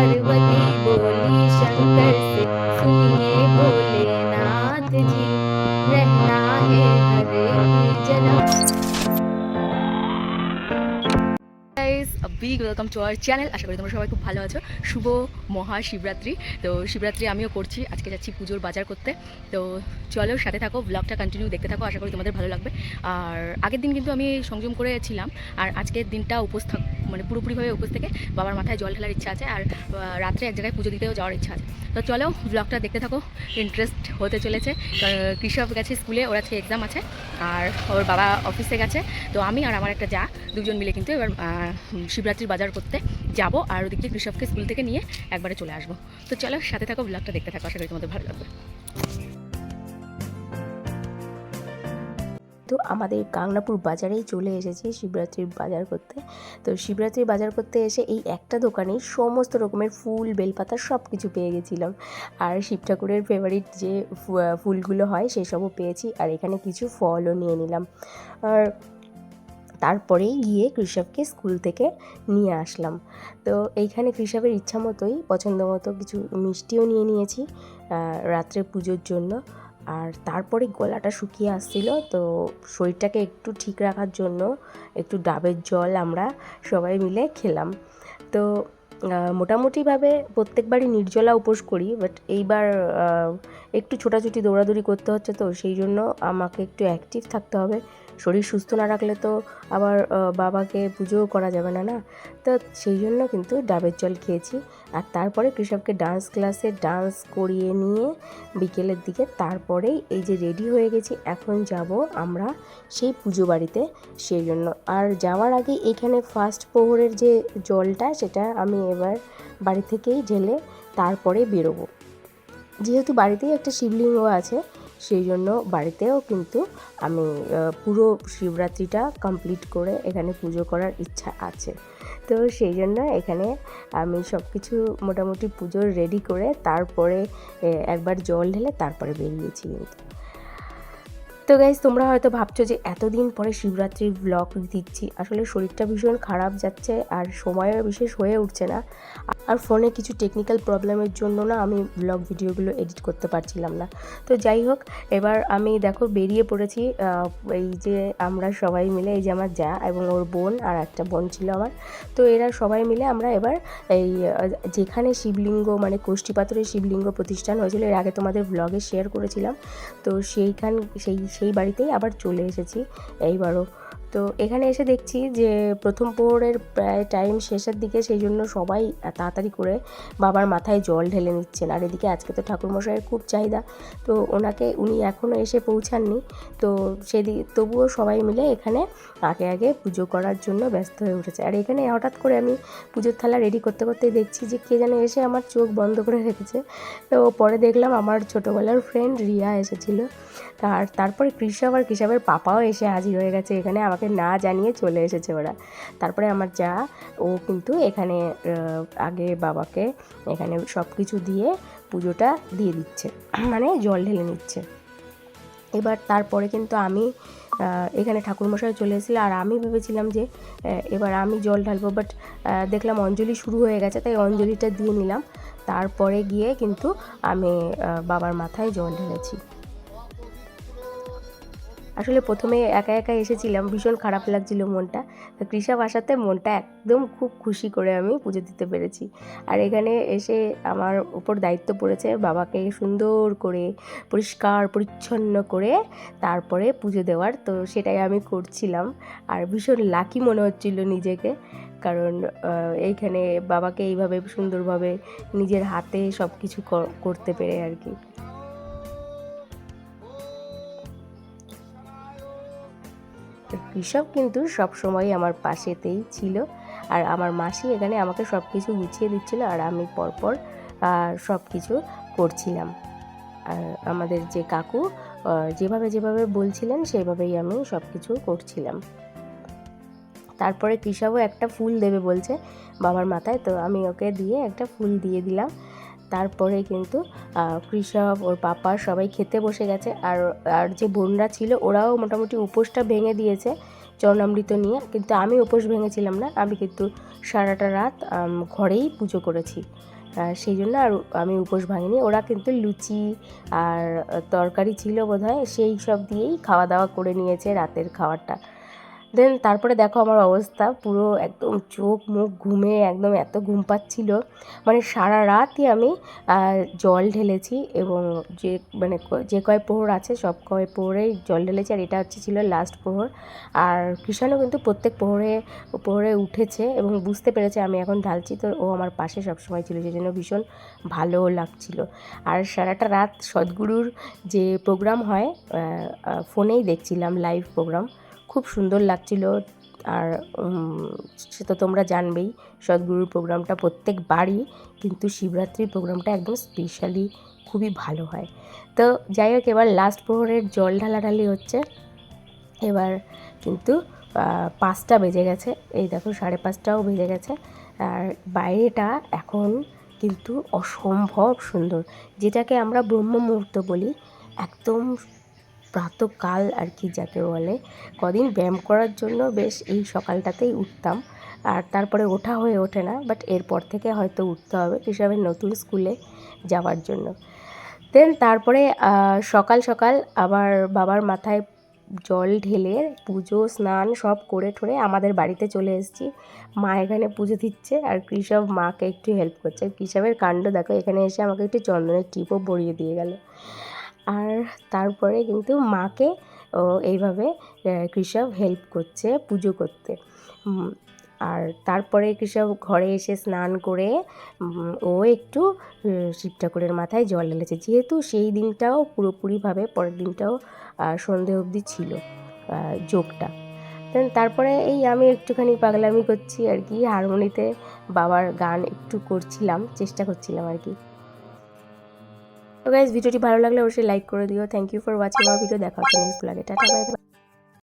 पार्वती बोली शंकर से सुनिए भोलेनाथ जी रहना है हर की जन्म guys big welcome to our channel আশা করি তোমরা সবাই খুব ভালো আছো শুভ মহাশিবরাত্রি তো শিবরাত্রি আমিও করছি আজকে যাচ্ছি পুজোর বাজার করতে তো চলো সাথে থাকো ব্লগটা কন্টিনিউ দেখতে থাকো আশা করি তোমাদের ভালো লাগবে আর আগের দিন কিন্তু আমি সংযম করেছিলাম আর আজকের দিনটা উপোস থাক মানে পুরোপুরিভাবে উপোস থেকে বাবার মাথায় জল ঢালার ইচ্ছা আছে আর রাত্রে এক জায়গায় পুজো দিতেও যাওয়ার ইচ্ছা আছে। তো চলো ব্লগটা দেখতে থাকো ইন্টারেস্ট হতে চলেছে। কৃষক গেছে স্কুলে ওর আজকে এক্সাম আছে আর ওর বাবা অফিসে গেছে। তো আমি আর আমার একটা যা, দুজন মিলে কিন্তু এবার শিবরাত্রির বাজার করতে যাব আর ওদিকে কৃষককে স্কুল থেকে নিয়ে একবারে চলে আসব। তো চলো সাথে থাকো ব্লগটা দেখতে থাকো, আশা করি তোমাদের ভালো লাগবে। তো আমাদের গাংনাপুর বাজারেই চলে এসেছি শিবরাত্রির বাজার করতে। তো শিবরাত্রির বাজার করতে এসে এই একটা দোকানেই সমস্ত রকমের ফুল, বেলপাতা সব কিছু পেয়ে গেছিলাম। আর শিব ঠাকুরের ফেভারিট যে ফুলগুলো হয় সেসবও পেয়েছি আর এখানে কিছু ফলও নিয়ে নিলাম। আর তারপরেই গিয়ে কৃষককে স্কুল থেকে নিয়ে আসলাম। তো এইখানে কৃষকের ইচ্ছা মতোই, পছন্দ মতো কিছু মিষ্টিও নিয়ে নিয়েছি রাত্রে পুজোর জন্য। আর তারপরে গলাটা শুকিয়ে আসছিল, তো শরীরটাকে একটু ঠিক রাখার জন্য একটু ডাবের জল আমরা সবাই মিলে খেলাম। তো মোটামুটিভাবে প্রত্যেকবারই নির্জলা উপোস করি বাট এইবার একটু ছোটাছুটি দৌড়াদৌড়ি করতে হচ্ছে তো, সেই জন্য আমাকে একটু অ্যাক্টিভ থাকতে হবে। শরীর সুস্থ না রাখলে তো আবার বাবাকে পুজোও করা যাবে না না? তো সেই জন্য কিন্তু ডাবের জল খেয়েছি। আর তারপরে কৃষককে ডান্স ক্লাসে ডান্স করিয়ে নিয়ে বিকেলের দিকে তারপরেই এই যে রেডি হয়ে গেছি, এখন যাব আমরা সেই পুজো বাড়িতে সেই জন্য। আর যাওয়ার আগে এখানে ফার্স্ট প্রহরের যে জলটা, সেটা আমি এবার বাড়ি থেকেই ঢেলে তারপরে বেরোবো। যেহেতু বাড়িতেই একটা শিবলিঙ্গ আছে সেই জন্য বাড়িতেও কিন্তু আমি পুরো শিবরাত্রিটা কমপ্লিট করে এখানে পুজো করার ইচ্ছা আছে। তো সেই জন্য এখানে আমি সব কিছু মোটামুটি পুজোর রেডি করে তারপরে একবার জল ঢেলে তারপরে বেরিয়েছি কিন্তু। তো গাইজ তোমরা হয়তো ভাবছ যে এতদিন পরে শিবরাত্রির ব্লগ দিচ্ছি। আসলে শরীরটা ভীষণ খারাপ যাচ্ছে আর সময়ও বিশেষ হয়ে উঠছে না। আর ফোনে কিছু টেকনিক্যাল প্রবলেমের জন্য না আমি ব্লগ ভিডিওগুলো এডিট করতে পারছিলাম না। তো যাই হোক, এবার আমি দেখো বেরিয়ে পড়েছি এই যে আমরা সবাই মিলে, এই যে আমার যা এবং ওর বোন আর একটা বোন ছিল আমার। তো এরা সবাই মিলে আমরা এবার এই যেখানে শিবলিঙ্গ মানে কোষ্ঠী পাথরের শিবলিঙ্গ প্রতিষ্ঠান হয়েছিল, এর আগে তোমাদের ব্লগে শেয়ার করেছিলাম। তো সেইখান, সেই সেই বাড়িতেই আবার চলে এসেছি। এইবারও তো এখানে এসে দেখছি যে প্রথম প্রহরের প্রায় টাইম শেষের দিকে সেই জন্য সবাই তাড়াতাড়ি করে বাবার মাথায় জল ঢেলে নিচ্ছেন। আর এদিকে আজকে তো ঠাকুরমশাইয়ের খুব চাহিদা। তো ওনাকে উনি এখনও এসে পৌঁছাননি। তো সেদিক তবুও সবাই মিলে এখানে আগে আগে পুজো করার জন্য ব্যস্ত হয়ে উঠেছে। আর এখানে হঠাৎ করে আমি পুজোর থালা রেডি করতে করতে দেখছি যে কে যেন এসে আমার চোখ বন্ধ করে রেখেছে। তো পরে দেখলাম আমার ছোটোবেলার ফ্রেন্ড রিয়া এসেছিল। আর তারপরে কৃষব আর কৃষবের পাপাও এসে হাজির হয়ে গেছে এখানে। আমাকে না জানিয়ে চলে এসেছে ওরা। তারপরে আমার যা, ও কিন্তু এখানে আগে বাবাকে এখানে সব কিছু দিয়ে পুজোটা দিয়ে দিচ্ছে। মানে জল ঢেলে নিচ্ছে। এবার তারপরে কিন্তু আমি এখানে ঠাকুরমশাই চলে এসেছিল আর আমি ভেবেছিলাম যে এবার আমি জল ঢালবো বাট দেখলাম অঞ্জলি শুরু হয়ে গেছে, তাই অঞ্জলিটা দিয়ে নিলাম। তারপরে গিয়ে কিন্তু আমি বাবার মাথায় জল ঢেলেছি। আসলে প্রথমে একা একা এসেছিলাম, ভীষণ খারাপ লাগছিল মনটা। তো কৃষক আসাতে মনটা একদম খুব খুশি করে আমি পুজো দিতে পেরেছি। আর এখানে এসে আমার উপর দায়িত্ব পড়েছে বাবাকে সুন্দর করে, পরিষ্কার, পরিচ্ছন্ন করে তারপরে পুজো দেওয়ার। তো সেটাই আমি করছিলাম। আর ভীষণ লাকি মনে হচ্ছিল নিজেকে। কারণ এইখানে বাবাকে এইভাবে সুন্দরভাবে নিজের হাতে সব কিছু করতে পেরে আর কি। কৃষক কিন্তু সবসময় আমার পাশেতেই ছিল। আর আমার মাসি এখানে আমাকে সব কিছু গুছিয়ে দিচ্ছিল আর আমি পরপর সব কিছু করছিলাম। আর আমাদের যে কাকু যেভাবে যেভাবে বলছিলেন সেভাবেই আমি সব কিছু করছিলাম। তারপরে কৃষকও একটা ফুল দেবে বলছে বাবার মাথায়, তো আমি ওকে দিয়ে একটা ফুল দিয়ে দিলাম। তারপরে কিন্তু কৃষক ওর পাপা সবাই খেতে বসে গেছে। আর আর যে বোনরা ছিল ওরাও মোটামুটি উপোসটা ভেঙে দিয়েছে চরণামৃত নিয়ে। কিন্তু আমি উপোস ভেঙেছিলাম না, আমি কিন্তু সারাটা রাত ঘরেই পুজো করেছি। সেই জন্য আর আমি উপোস ভাঙিনি। ওরা কিন্তু লুচি আর তরকারি ছিল বোধহয়, সেই সব দিয়েই খাওয়া দাওয়া করে নিয়েছে রাতের খাবারটা। দেন তারপরে দেখো আমার অবস্থা পুরো একদম চোখ মুখ ঘুমে একদম এত ঘুম পাচ্ছিল। মানে সারা রাতই আমি জল ঢেলেছি এবং যে মানে যে কয় প্রহর আছে সব কয় প্রহরেই জল ঢেলেছি। আর এটা হচ্ছে ছিল লাস্ট প্রহর আর কৃষাণও কিন্তু প্রত্যেক প্রহরে প্রহরে উঠেছে এবং বুঝতে পেরেছে আমি এখন ঢালছি। তো ও আমার পাশে সবসময় ছিল সেই জন্য ভীষণ ভালোও লাগছিল। আর সারাটা রাত সদ্গুরুর যে প্রোগ্রাম হয় ফোনেই দেখছিলাম লাইভ প্রোগ্রাম খুব সুন্দর লাগছিল আর সে তো তোমরা জানবেই, সদ্গুরুর প্রোগ্রামটা প্রত্যেকবারই কিন্তু শিবরাত্রির প্রোগ্রামটা একদম স্পেশালি খুবই ভালো হয়। তো যাই হোক, এবার লাস্ট প্রহরের জল ঢালাঢালি হচ্ছে। এবার কিন্তু পাঁচটা বেজে গেছে। এই দেখো, সাড়ে পাঁচটাও বেজে গেছে। আর বাইরেটা এখন কিন্তু অসম্ভব সুন্দর। যেটাকে আমরা ব্রহ্ম মুহূর্ত বলি, একদম প্রাতকাল আর কি যাকে বলে। কদিন ব্যায়াম করার জন্য বেশ এই সকালটাতেই উঠতাম। আর তারপরে ওঠা হয়ে ওঠে না বাট এরপর থেকে হয়তো উঠতে হবে হিসাবে নতুন স্কুলে যাওয়ার জন্য। দেন তারপরে সকাল সকাল আবার বাবার মাথায় জল ঢেলে পুজো, স্নান সব করে ঠরে আমাদের বাড়িতে চলে এসেছি। মা এখানে পুজো দিচ্ছে আর কৃষব মাকে একটু হেল্প করছে। কৃষবের কাণ্ড দেখো, এখানে এসে আমাকে একটু চন্দনের টিপও বড়িয়ে দিয়ে গেল। আর তারপরে কিন্তু মাকে, ও, এইভাবে কৃষব হেল্প করছে পুজো করতে। আর তারপরে কৃষব ঘরে এসে স্নান করে ও একটু শিব ঠাকুরের মাথায় জল ঢেলেছে। যেহেতু সেই দিনটাও পুরোপুরিভাবে পরের দিনটাও সন্ধে অবধি ছিল যোগটা। তারপরে এই আমি একটুখানি পাগলামি করছি আর কি। হারমোনিতে বাবার গান একটু করছিলাম, চেষ্টা করছিলাম আর কি। তো গাইজ ভিডিওটি ভালো লাগলে অবশ্যই লাইক করে দিও। থ্যাংক ইউ ফর ওয়াচিং আমার ভিডিও দেখা হচ্ছে নেক্সট ব্লগে টাটা বাই বাই